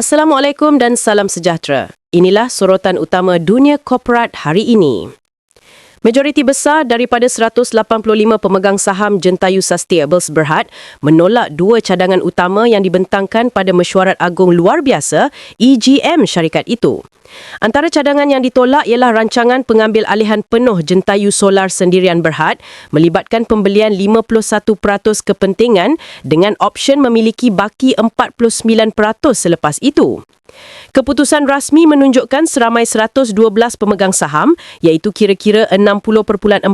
Assalamualaikum dan salam sejahtera. Inilah sorotan utama dunia korporat hari ini. Majoriti besar daripada 185 pemegang saham Jentayu Sustainables Berhad menolak dua cadangan utama yang dibentangkan pada mesyuarat agung luar biasa EGM syarikat itu. Antara cadangan yang ditolak ialah rancangan pengambil alihan penuh Jentayu Solar Sendirian Berhad melibatkan pembelian 51% kepentingan dengan option memiliki baki 49% selepas itu. Keputusan rasmi menunjukkan seramai 112 pemegang saham iaitu kira-kira 60.4%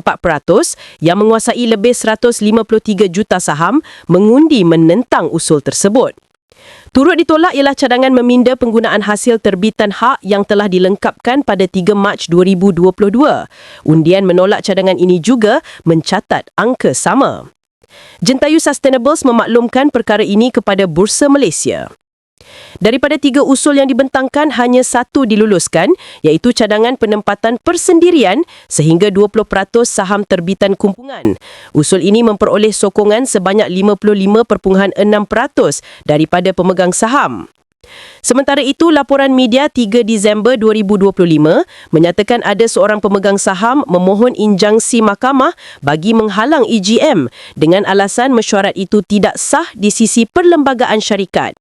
yang menguasai lebih 153 juta saham mengundi menentang usul tersebut. Turut ditolak ialah cadangan meminda penggunaan hasil terbitan hak yang telah dilengkapkan pada 3 Mac 2022. Undian menolak cadangan ini juga mencatat angka sama. Jentayu Sustainables memaklumkan perkara ini kepada Bursa Malaysia. Daripada tiga usul yang dibentangkan, hanya satu diluluskan iaitu cadangan penempatan persendirian sehingga 20% saham terbitan kumpulan. Usul ini memperoleh sokongan sebanyak 55.6% daripada pemegang saham. Sementara itu, laporan media 3 Disember 2025 menyatakan ada seorang pemegang saham memohon injangsi mahkamah bagi menghalang EGM dengan alasan mesyuarat itu tidak sah di sisi perlembagaan syarikat.